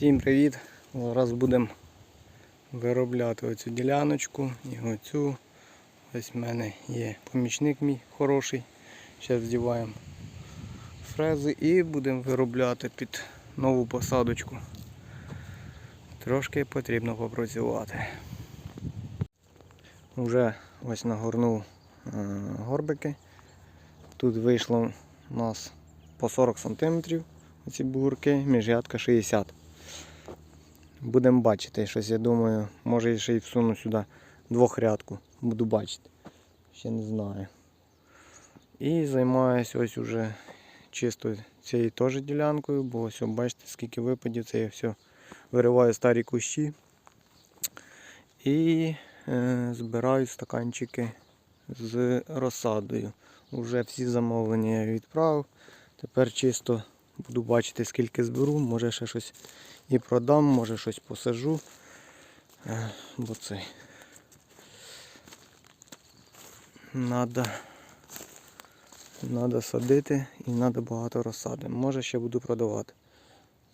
Всім привіт! Зараз будемо виробляти оцю діляночку і оцю. Ось в мене є помічник мій хороший. Зараз здіваємо фрези і будемо виробляти під нову посадочку. Трошки потрібно попрацювати. Вже ось нагорнув е, горбики. Тут вийшло у нас по 40 см оці бугурки, міжрядка 60 Будемо бачити щось, я думаю, може ще й всуну сюди двохрядку. Буду бачити. Ще не знаю. І займаюся ось уже чисто цією теж ділянкою, бо ось бачите, скільки випадів, це я все вириваю старі кущі. І е, збираю стаканчики з розсадою. Уже всі замовлення я відправив. Тепер чисто буду бачити, скільки зберу, може ще щось і продам, може щось посажу. Е, Бо цей. Надо, надо садити і треба багато розсади. Може ще буду продавати.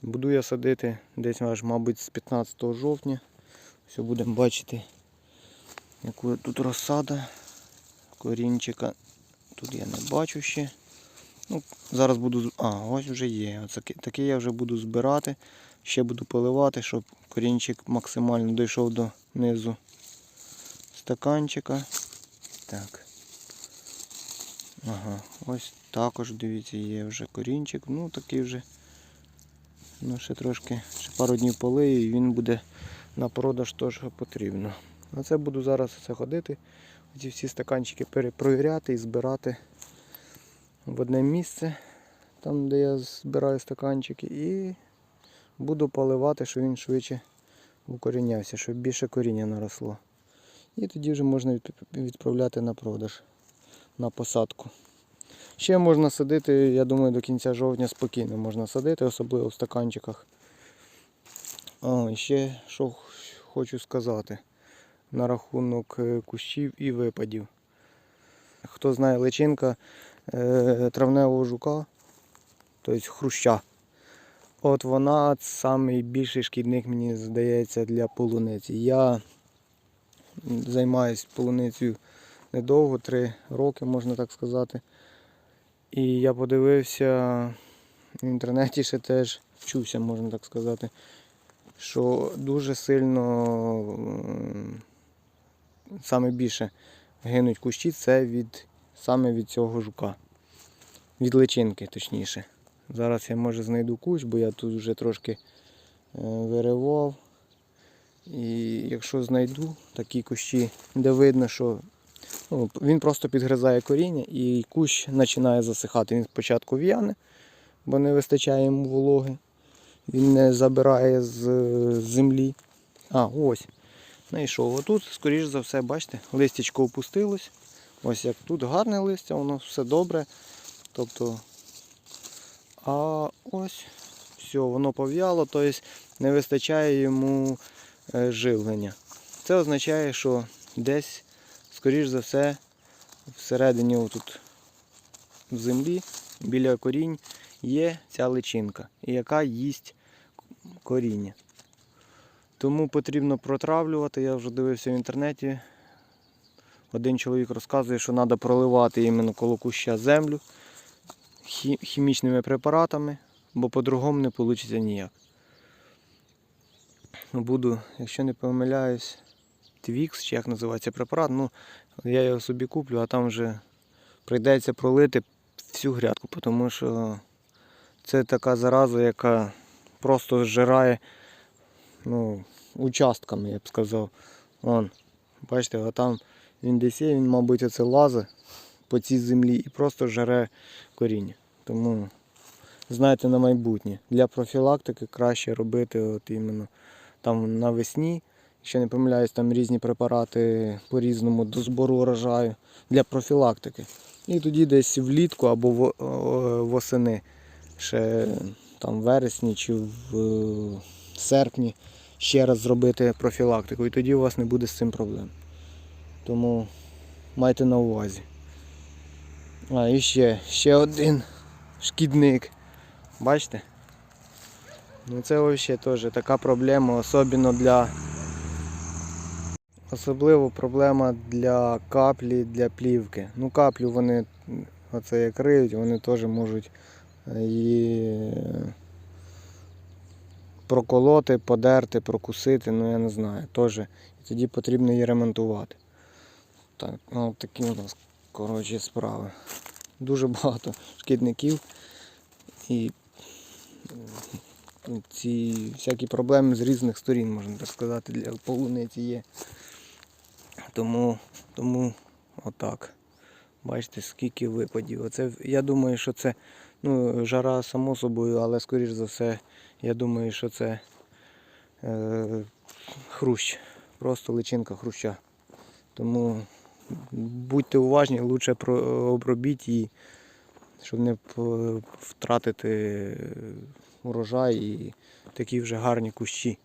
Буду я садити десь мабуть, з 15 жовтня. Все будемо бачити, яку тут розсада. Корінчика тут я не бачу ще. Ну, Зараз буду. А, ось вже є. Оце я вже буду збирати. Ще буду поливати, щоб корінчик максимально дійшов до низу стаканчика. Так. Ага, ось також, дивіться, є вже корінчик. Ну такий вже. Ну, ще трошки, ще пару днів полию і він буде на продаж що потрібно. На це буду зараз це ходити. Ці всі стаканчики перепровіряти і збирати в одне місце, там де я збираю стаканчики, і буду поливати, щоб він швидше укорінявся, щоб більше коріння наросло. І тоді вже можна відправляти на продаж, на посадку. Ще можна садити, я думаю, до кінця жовтня спокійно можна садити, особливо в стаканчиках. А, ще що хочу сказати на рахунок е, кущів і випадів. Хто знає личинка травневого жука, тобто хруща. От вона найбільший шкідник, мені здається, для полуниці. Я займаюся полуницею недовго, три роки, можна так сказати. І я подивився в інтернеті ще теж вчуся, можна так сказати, що дуже сильно м, саме більше гинуть кущі це від саме від цього жука. Від личинки, точніше. Зараз я може знайду кущ, бо я тут вже трошки е, виривав. І якщо знайду такі кущі, де видно, що ну, він просто підгризає коріння і кущ починає засихати. Він спочатку в'яне, бо не вистачає йому вологи. Він не забирає з землі. А, ось. Знайшов. Отут, скоріш за все, бачите, листячко опустилось. Ось як тут гарне листя, воно все добре. Тобто, а ось все, воно пов'яло, тобто не вистачає йому е, живлення. Це означає, що десь, скоріш за все, всередині отут в землі, біля корінь, є ця личинка, яка їсть коріння. Тому потрібно протравлювати. Я вже дивився в інтернеті. Один чоловік розказує, що треба проливати іменно коло куща землю хімічними препаратами, бо по-другому не вийде ніяк. Буду, якщо не помиляюсь, Твікс, чи як називається препарат, ну я його собі куплю, а там вже прийдеться пролити всю грядку, тому що це така зараза, яка просто зжирає ну, участками, я б сказав. Вон, бачите, а там він десь є, він, мабуть, оце лазить по цій землі і просто жаре коріння. Тому знайте на майбутнє. Для профілактики краще робити от іменно там навесні. Якщо не помиляюсь, там різні препарати по-різному до збору урожаю для профілактики. І тоді десь влітку або восени, ще там в вересні чи в е, серпні ще раз зробити профілактику. І тоді у вас не буде з цим проблем. Тому майте на увазі. А, і ще, ще один шкідник. Бачите? Ну це взагалі теж така проблема, особливо для. Особливо проблема для каплі, для плівки. Ну каплю вони оце як риють, вони теж можуть е, її проколоти, подерти, прокусити, ну я не знаю. Теж. І тоді потрібно її ремонтувати. Так, ну такі у нас коротше справи. Дуже багато шкідників і ці всякі проблеми з різних сторін, можна так сказати, для полуниці є. Тому, тому отак. Бачите, скільки випадів. Оце, я думаю, що це ну, жара само собою, але скоріш за все, я думаю, що це е, хрущ. Просто личинка хруща. Тому будьте уважні, лучше обробіть її, щоб не втратити урожай і такі вже гарні кущі.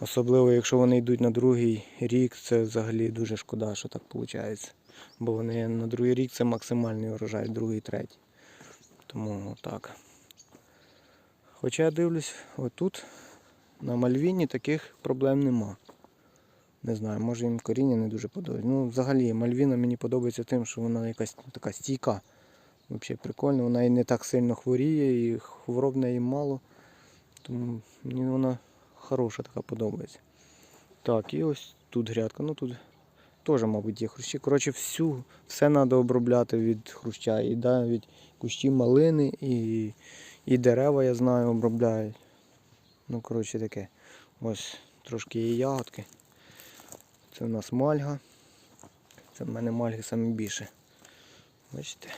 Особливо, якщо вони йдуть на другий рік, це взагалі дуже шкода, що так виходить. Бо вони на другий рік це максимальний урожай, другий, третій. Тому так. Хоча я дивлюсь, отут на Мальвіні таких проблем нема. Не знаю, може їм коріння не дуже подобається. Ну, взагалі, Мальвіна мені подобається тим, що вона якась така стійка. Взагалі прикольно, вона і не так сильно хворіє, і хвороб неї мало. Тому мені вона хороша така подобається. Так, і ось тут грядка. Ну тут теж, мабуть, є хрущі. Коротше, всю, все треба обробляти від хруща. І навіть кущі малини, і, і дерева, я знаю, обробляють. Ну, коротше таке. Ось трошки є ягодки. Це в нас мальга. Це в мене мальги саме більше. Бачите,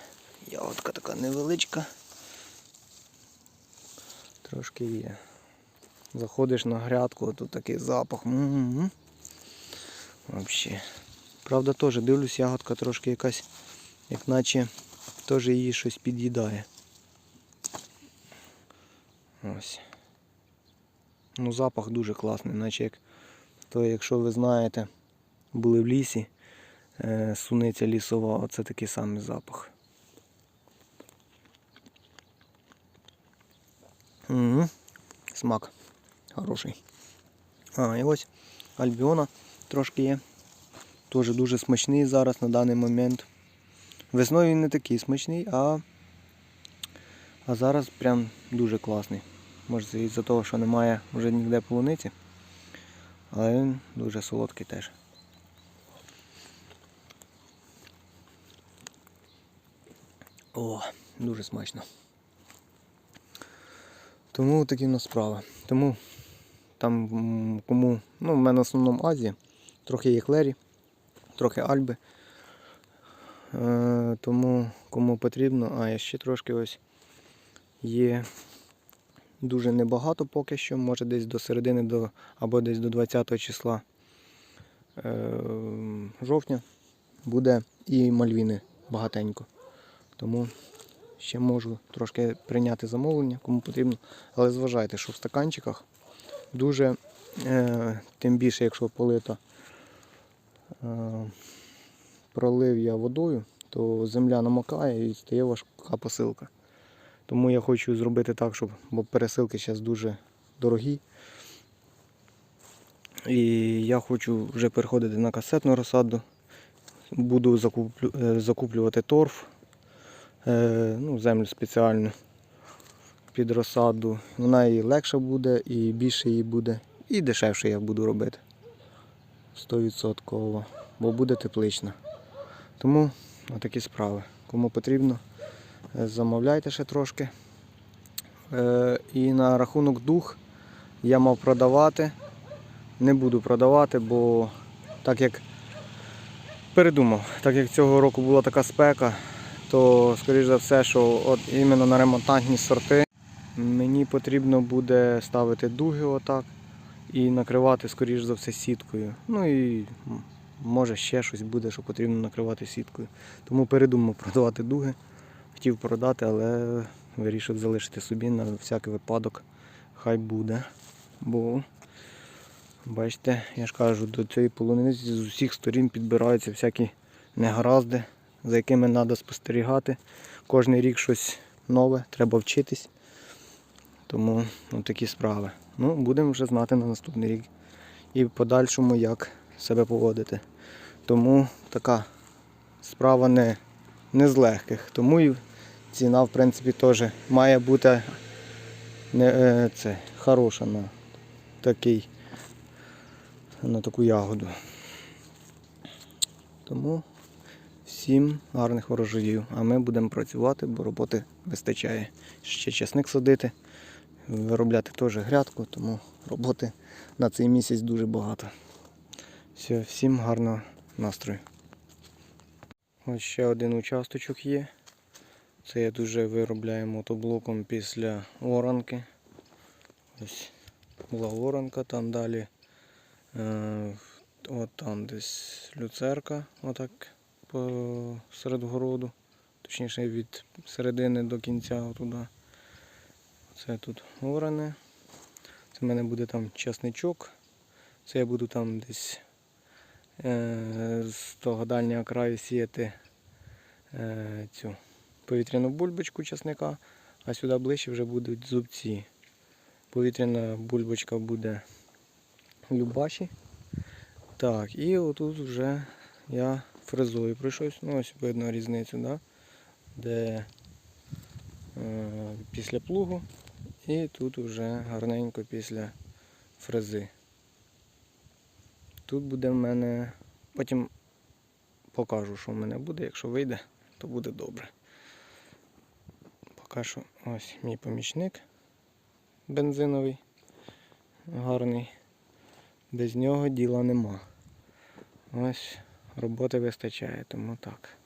ягодка така невеличка. Трошки є. Заходиш на грядку, тут такий запах. М-м-м. Вообще. Правда, теж дивлюсь, ягодка трошки якась, як наче теж її щось під'їдає. Ось. Ну, запах дуже класний, наче як то, якщо ви знаєте, були в лісі, е, суниця лісова, оце такий самий запах. Угу. Смак хороший. А, і ось альбіона трошки є. Теж дуже смачний зараз на даний момент. Весною він не такий смачний, а, а зараз прям дуже класний. Може із-за того, що немає вже ніде полуниці. Але він дуже солодкий теж. О, дуже смачно. Тому такі в нас справи. Тому там кому, ну в мене в основному Азія, трохи є клері, трохи альби. Е, тому кому потрібно, а я ще трошки ось є дуже небагато поки що, може десь до середини до, або десь до 20 числа е, жовтня буде і мальвіни багатенько. Тому ще можу трошки прийняти замовлення, кому потрібно. Але зважайте, що в стаканчиках дуже, е, тим більше, якщо полито е, пролив я водою, то земля намокає і стає важка посилка. Тому я хочу зробити так, щоб, бо пересилки зараз дуже дорогі. І я хочу вже переходити на касетну розсаду. Буду закуплю, е, закуплювати торф, ну, землю спеціальну під розсаду. Вона і легша буде, і більше її буде, і дешевше я буду робити. 100%, бо буде теплична. Тому отакі справи. Кому потрібно, е, замовляйте ще трошки. Е, І на рахунок дух я мав продавати. Не буду продавати, бо так як передумав, так як цього року була така спека, то скоріш за все, що от іменно на ремонтантні сорти мені потрібно буде ставити дуги отак і накривати, скоріш за все, сіткою. Ну і може ще щось буде, що потрібно накривати сіткою. Тому передумав продавати дуги. Хотів продати, але вирішив залишити собі на всякий випадок. Хай буде. Бо, бачите, я ж кажу, до цієї полуниці з усіх сторін підбираються всякі негаразди, за якими треба спостерігати. Кожний рік щось нове, треба вчитись. Тому ну, такі справи. Ну, будемо вже знати на наступний рік і в подальшому, як себе поводити. Тому така справа не, не з легких. Тому і ціна, в принципі, теж має бути не, е, це, хороша на, такий, на таку ягоду. Тому всім гарних ворожаїв. А ми будемо працювати, бо роботи вистачає. Ще часник садити, виробляти теж грядку, тому роботи на цей місяць дуже багато. Все, всім гарного настрою. Ось ще один участочок є. Це я дуже виробляю мотоблоком після оранки. Ось була оранка, там далі. Е, от там десь люцерка, отак посеред городу. Точніше від середини до кінця отуда. Це тут оране. Це в мене буде там часничок. Це я буду там десь е, з того дальнього краю сіяти е, цю повітряну бульбочку часника, а сюди ближче вже будуть зубці. Повітряна бульбочка буде Любаші. Так, і отут вже я фрезою пройшовся. Ну, ось видно різницю, да? де е, після плугу і тут вже гарненько після фрези. Тут буде в мене, потім покажу, що в мене буде, якщо вийде, то буде добре. Поки що ось мій помічник бензиновий, гарний. Без нього діла нема. Ось роботи вистачає, тому так.